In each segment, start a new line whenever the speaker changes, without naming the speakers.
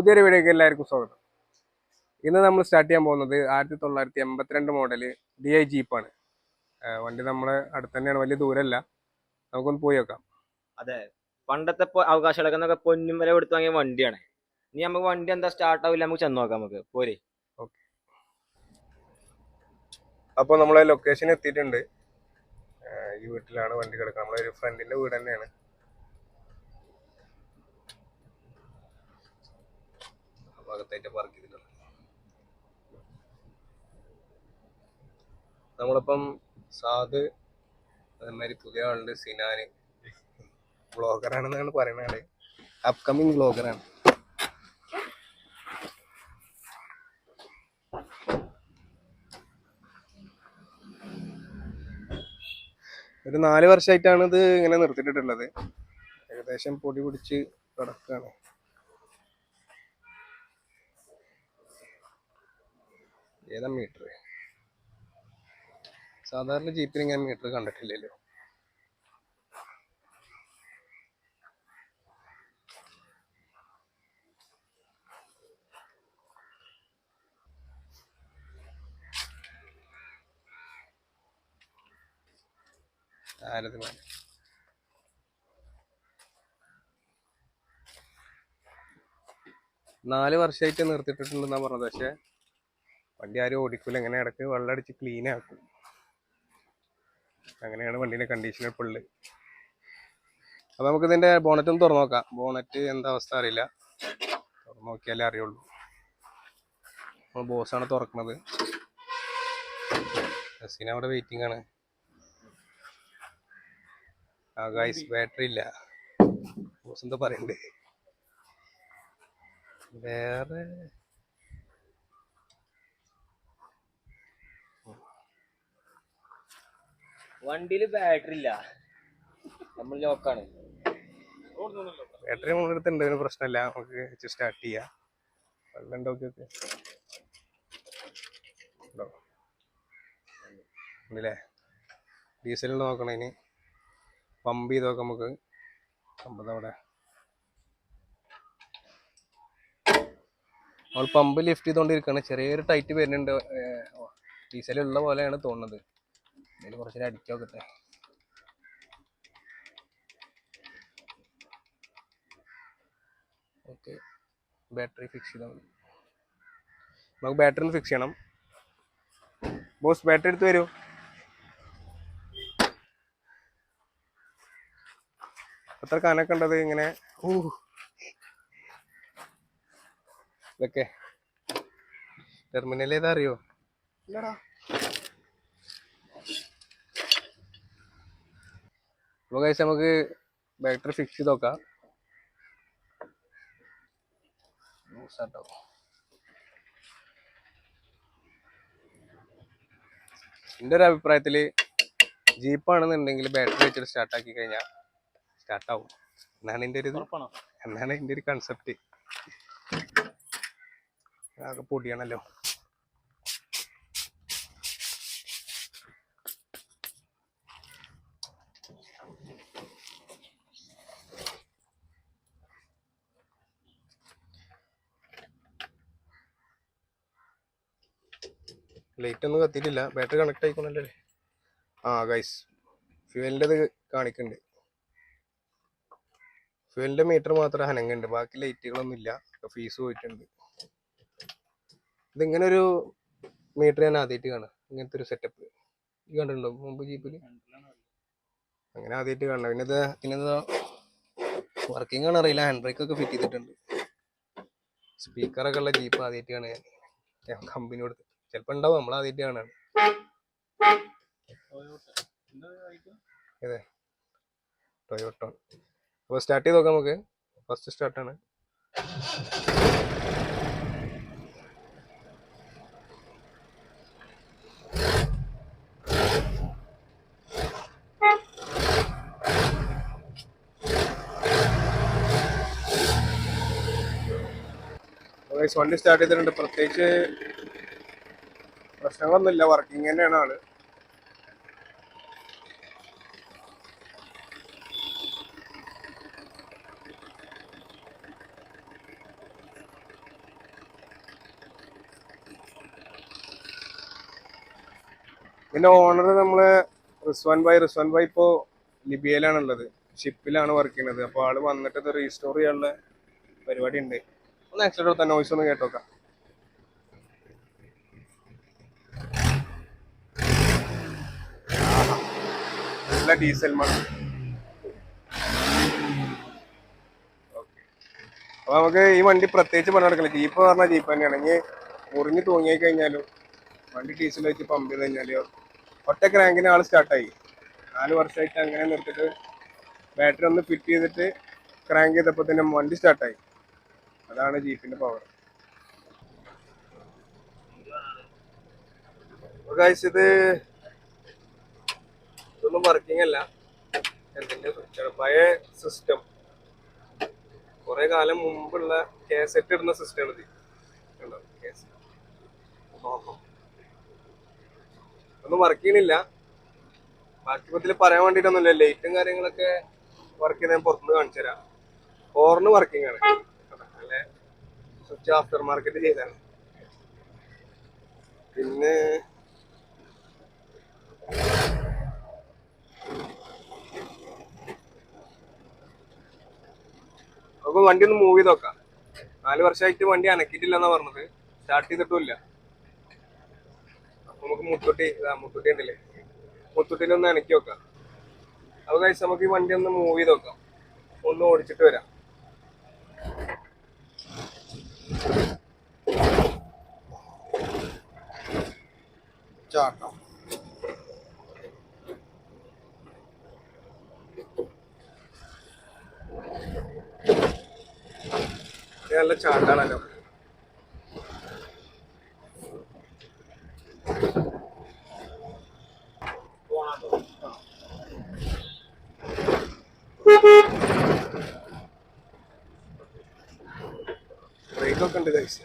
പുതിയൊരു വീഡിയോക്ക് എല്ലാവർക്കും സ്വാഗതം. ഇന്ന് നമ്മൾ സ്റ്റാർട്ട് ചെയ്യാൻ പോകുന്നത് ആയിരത്തി തൊള്ളായിരത്തി എൺപത്തിരണ്ട് മോഡൽ ഡി ഐ ജീപ്പാണ് വണ്ടി നമ്മളെ അടുത്ത് തന്നെയാണ് വലിയ ദൂരമല്ല. നമുക്കൊന്ന് പോയി നോക്കാം.
അതെ പണ്ടത്തെ അവകാശങ്ങളൊക്കെ എന്നൊക്കെ പൊന്നും വരെ കൊടുത്തു വാങ്ങിയ വണ്ടിയാണ്. ഇനി നമുക്ക് വണ്ടി എന്താ സ്റ്റാർട്ട് ആവില്ല നമുക്ക് ചെന്ന് നോക്കാം നമുക്ക്. പോരെ. ഓക്കെ.
അപ്പോൾ നമ്മളെ ലൊക്കേഷൻ എത്തിയിട്ടുണ്ട്. ഈ വീട്ടിലാണ് വണ്ടി കിടക്കുന്നത്. നമ്മളൊരു ഒരു ഫ്രണ്ടിന്റെ വീട് തന്നെയാണ് ആ ഭാഗത്തായിട്ട് വർക്ക് ചെയ്തിട്ടുണ്ട് നമ്മളിപ്പം സാദ് അതേമാതിരി പുതിയ ആളുണ്ട് സിനാന്. ബ്ലോഗറാണെന്നാണ് പറയുന്നത് അപ്കമിങ് ബ്ലോഗറാണ് ഒരു നാല് വർഷമായിട്ടാണ് ഇത് ഇങ്ങനെ നിർത്തിയിട്ടുള്ളത്. ഏകദേശം പൊടി പിടിച്ച് കിടക്കാണ്. ഏതാ മീറ്റർ സാധാരണ ജീപ്പിന് ഇങ്ങനെ മീറ്റർ കണ്ടിട്ടില്ലല്ലോ. നാല് വർഷമായിട്ട് നിർത്തിട്ടിട്ടുണ്ടെന്നാ പറഞ്ഞത്. പക്ഷെ വണ്ടി ആരും ഓടിക്കൂല. ഇങ്ങനെ ഇടയ്ക്ക് വെള്ളം അടിച്ച് ക്ലീൻ ആക്കും. അങ്ങനെയാണ് വണ്ടീന്റെ കണ്ടീഷൻ ഇപ്പോൾ ഉള്ളത്. അപ്പോൾ നമുക്ക് ഇതിന്റെ ബോണറ്റ് ഒന്ന് തുറന്നു നോക്കാം. ബോണറ്റ് എന്താ അവസ്ഥ അറിയില്ല. തുറന്നു നോക്കിയാലേ അറിയുള്ളൂ. നമ്മൾ ബോസാണ് തുറക്കുന്നത്. ബസ്സിന് അവിടെ വെയിറ്റിംഗ് ആണ്. ആ ഗൈസ് ബാറ്ററി ഇല്ല. ബോസ് എന്താ പറയണ്ടേ. വേറെ
വണ്ടിയിൽ ബാറ്ററി ഇല്ല. നമ്മൾ ലോക്കാണ്
ബാറ്ററി നമ്മുടെ അടുത്ത് ഉണ്ട് പ്രശ്നമില്ല. നമുക്ക് സ്റ്റാർട്ട് ചെയ്യാം. വെള്ളം ഉണ്ടോ ഉണ്ടല്ലേ? ഡീസലിൽ നോക്കണം ഇനി. പമ്പ് ചെയ്ത് നോക്കാം നമുക്ക്. പമ്പത് അവിടെ നമ്മൾ പമ്പ് ലിഫ്റ്റ് ചെയ്തുകൊണ്ടിരിക്കുകയാണ് ചെറിയൊരു ടൈറ്റ് വരുന്നുണ്ട്. ഡീസൽ ഉള്ള പോലെയാണ് തോന്നുന്നത്. ഇതിൽ കുറച്ചൊരു അടിച്ചു നോക്കട്ടെ ഓക്കെ. ബാറ്ററി ഫിക്സ് ചെയ്താൽ നമുക്ക് ബാറ്ററി ഒന്ന് ഫിക്സ് ചെയ്യണം. ബോസ് ബാറ്ററി എടുത്ത് വരൂ. എത്ര കനൊക്കെ ഉണ്ടത് ഇങ്ങനെ? ഇതൊക്കെ. ടെർമിനൽ ഏതാ അറിയോ? അപ്പോൾ കഴിച്ച് നമുക്ക് ബാറ്ററി ഫിക്സ് ചെയ്ത് നോക്കാം. സ്റ്റാർട്ടോ എന്റെ ഒരു അഭിപ്രായത്തിൽ ജീപ്പാണെന്നുണ്ടെങ്കിൽ ബാറ്ററി വെച്ചിട്ട് സ്റ്റാർട്ട് ആക്കി കഴിഞ്ഞാൽ സ്റ്റാർട്ട് ആവും. എന്നാണ് എന്റെ ഒരു എന്നാണ് എന്റെ ഒരു കൺസെപ്റ്റ് ആകെ പൊടിയാണല്ലോ. ലൈറ്റ് ഒന്നും കത്തിയിട്ടില്ല. ബാറ്ററി കണക്ട് ആയിക്കൊണ്ടല്ലേ ആ ഗൈസ് ഫ്യൂവലിന്റെ അത് കാണിക്കുന്നുണ്ട് ഫ്യൂവലിന്റെ മീറ്റർ മാത്രം ഹനങ്ങുണ്ട് ബാക്കി ലൈറ്റുകളൊന്നും ഇല്ല. ഫീസ് പോയിട്ടുണ്ട്. ഇതിങ്ങനെ ഒരു മീറ്റർ ഞാൻ ആദ്യമായിട്ട് കാണാം. ഇങ്ങനത്തെ ഒരു സെറ്റപ്പ് ഈ കണ്ടിട്ടുണ്ടോ? മുമ്പ് ജീപ്പിൽ അങ്ങനെ ആദ്യമായിട്ട് കാണണം പിന്നെ ഇത് ഇതിനെന്താ വർക്കിംഗ് ആണ്. അറിയില്ല. ഹാൻഡ് ബ്രേക്ക് ഒക്കെ ഫിറ്റ് ചെയ്തിട്ടുണ്ട്. സ്പീക്കറൊക്കെ ഉള്ള ജീപ്പ് ആദ്യമായിട്ട് കാണാൻ ഞാൻ. കമ്പനി കൊടുത്ത്. ചിലപ്പോൾ ഉണ്ടാവും. നമ്മൾ ആദ്യമായിട്ട് കാണാണ്. ടൊയോട്ടോ അപ്പോൾ സ്റ്റാർട്ട് ചെയ്ത് നോക്കാം നമുക്ക്. ഫസ്റ്റ് സ്റ്റാർട്ടാണ് വണ്ടി സ്റ്റാർട്ട് ചെയ്തിട്ടുണ്ട്. പ്രത്യേകിച്ച് പ്രശ്നങ്ങളൊന്നുമില്ല. വർക്കിംഗ് തന്നെയാണ് ആൾ. പിന്നെ ഓണർ നമ്മൾ റിസ്വാൻ ഭായ്. റിസ്വാൻ ഭായ് ഇപ്പോ ലിബിയയിലാണ് ഉള്ളത് ഷിപ്പിലാണ് വർക്ക് ചെയ്യുന്നത്. അപ്പോൾ ആൾ വന്നിട്ട് റീസ്റ്റോർ ചെയ്യാനുള്ള പരിപാടി ഉണ്ട് ഒന്ന് എക്സ്ട്രാ തന്നെ വോയിസ് ഒന്ന് കേട്ടോക്കാം. നല്ല ഡീസൽ മണം. അപ്പൊ നമുക്ക് ഈ വണ്ടി പ്രത്യേകിച്ച് പണിയെടുക്കില്ല ജീപ്പ് പറഞ്ഞ ജീപ്പ് തന്നെയാണ്. ഇനി മുറിഞ്ഞ് തൂങ്ങി കഴിഞ്ഞാലും വണ്ടി ഡീസൽ വെച്ച് പമ്പ് ചെയ്ത് കഴിഞ്ഞാലോ ഒറ്റ ക്രാങ്കിന് ആൾ സ്റ്റാർട്ടായി നാല് വർഷമായിട്ട് അങ്ങനെ നിർത്തിട്ട് ബാറ്ററി ഒന്ന് ഫിറ്റ് ചെയ്തിട്ട് ക്രാങ്ക് ചെയ്തപ്പോൾ തന്നെ വണ്ടി സ്റ്റാർട്ടായി അതാണ് ജീപ്പിന്റെ പവർ ഗൈസ് ഇത് ഇതൊന്നും വർക്കിംഗ് അല്ല. എന്തിന്റെ പഴയ സിസ്റ്റം കുറെ കാലം മുമ്പുള്ള കേസറ്റ് ഇടുന്ന സിസ്റ്റം ആണ് ഇത്. ഒന്നും വർക്ക് ചെയ്യണില്ല. ബാക്കി പത്തിൽ പറയാൻ വേണ്ടിട്ടൊന്നുമില്ല. ലൈറ്റും കാര്യങ്ങളൊക്കെ വർക്ക് ചെയ്ത് ഞാൻ പുറത്തുനിന്ന് കാണിച്ചു തരാം. ഫോറിന് വർക്കിംഗ് ആണ്? നല്ല സ്വിച്ച് ആഫ്റ്റർ മാർക്കറ്റ് ചെയ്താണ്. പിന്നെ നമുക്ക് വണ്ടി ഒന്ന് മൂവ് ചെയ്ത് നോക്കാം. നാല് വർഷമായിട്ട് വണ്ടി അനക്കിയിട്ടില്ല എന്നാ പറഞ്ഞത്. സ്റ്റാർട്ട് ചെയ്തിട്ടില്ല അപ്പൊ നമുക്ക് മുത്തുട്ടി ഇതാ മുത്തുട്ടി ഉണ്ടല്ലേ? മുത്തുട്ടിയിൽ ഒന്ന് അനക്കി നോക്കാം. അപ്പൊ കഴിച്ച് നമുക്ക് ഈ വണ്ടി ഒന്ന് മൂവ് ചെയ്ത് നോക്കാം. ഒന്ന് ഓടിച്ചിട്ട് വരാം. ചാട്ടം. നല്ല ചാട്ടാണല്ലോ. ബ്രേക്ക് ഒക്കെ ഉണ്ട് കഴിച്ച്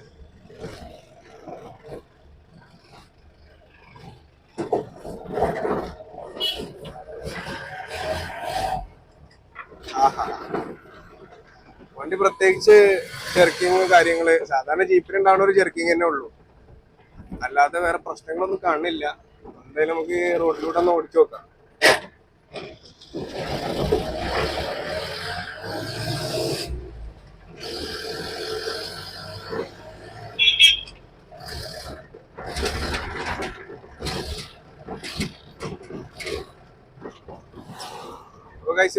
വണ്ടി പ്രത്യേകിച്ച് ചെർക്കിങ് കാര്യങ്ങൾ സാധാരണ ജീപ്പിലുണ്ടാവുന്ന ഒരു ചെർക്കിങ് തന്നെ ഉള്ളൂ. അല്ലാതെ വേറെ പ്രശ്നങ്ങളൊന്നും കാണില്ല. എന്തായാലും നമുക്ക് റോഡിലൂടെ ഒന്ന് ഓടിച്ചു നോക്കാം.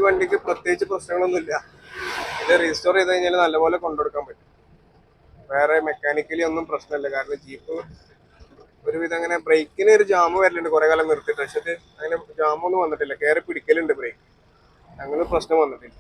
വണ്ടിക്ക് പ്രത്യേകിച്ച് പ്രശ്നങ്ങളൊന്നുമില്ല. ഇത് റീസ്റ്റോർ ചെയ്ത് കഴിഞ്ഞാൽ നല്ലപോലെ കൊണ്ടുകൊടുക്കാൻ പറ്റും. വേറെ മെക്കാനിക്കലി ഒന്നും പ്രശ്നമില്ല. കാരണം ജീപ്പ് ഒരുവിധം അങ്ങനെ ബ്രേക്കിന് ഒരു ജാമ് വരലുണ്ട്. കുറെ കാലം നിർത്തിയിട്ട്. പക്ഷേ അങ്ങനെ ജാമൊന്നും വന്നിട്ടില്ല. കയറി പിടിക്കലുണ്ട് ബ്രേക്ക് അങ്ങനെ പ്രശ്നം വന്നിട്ടില്ല.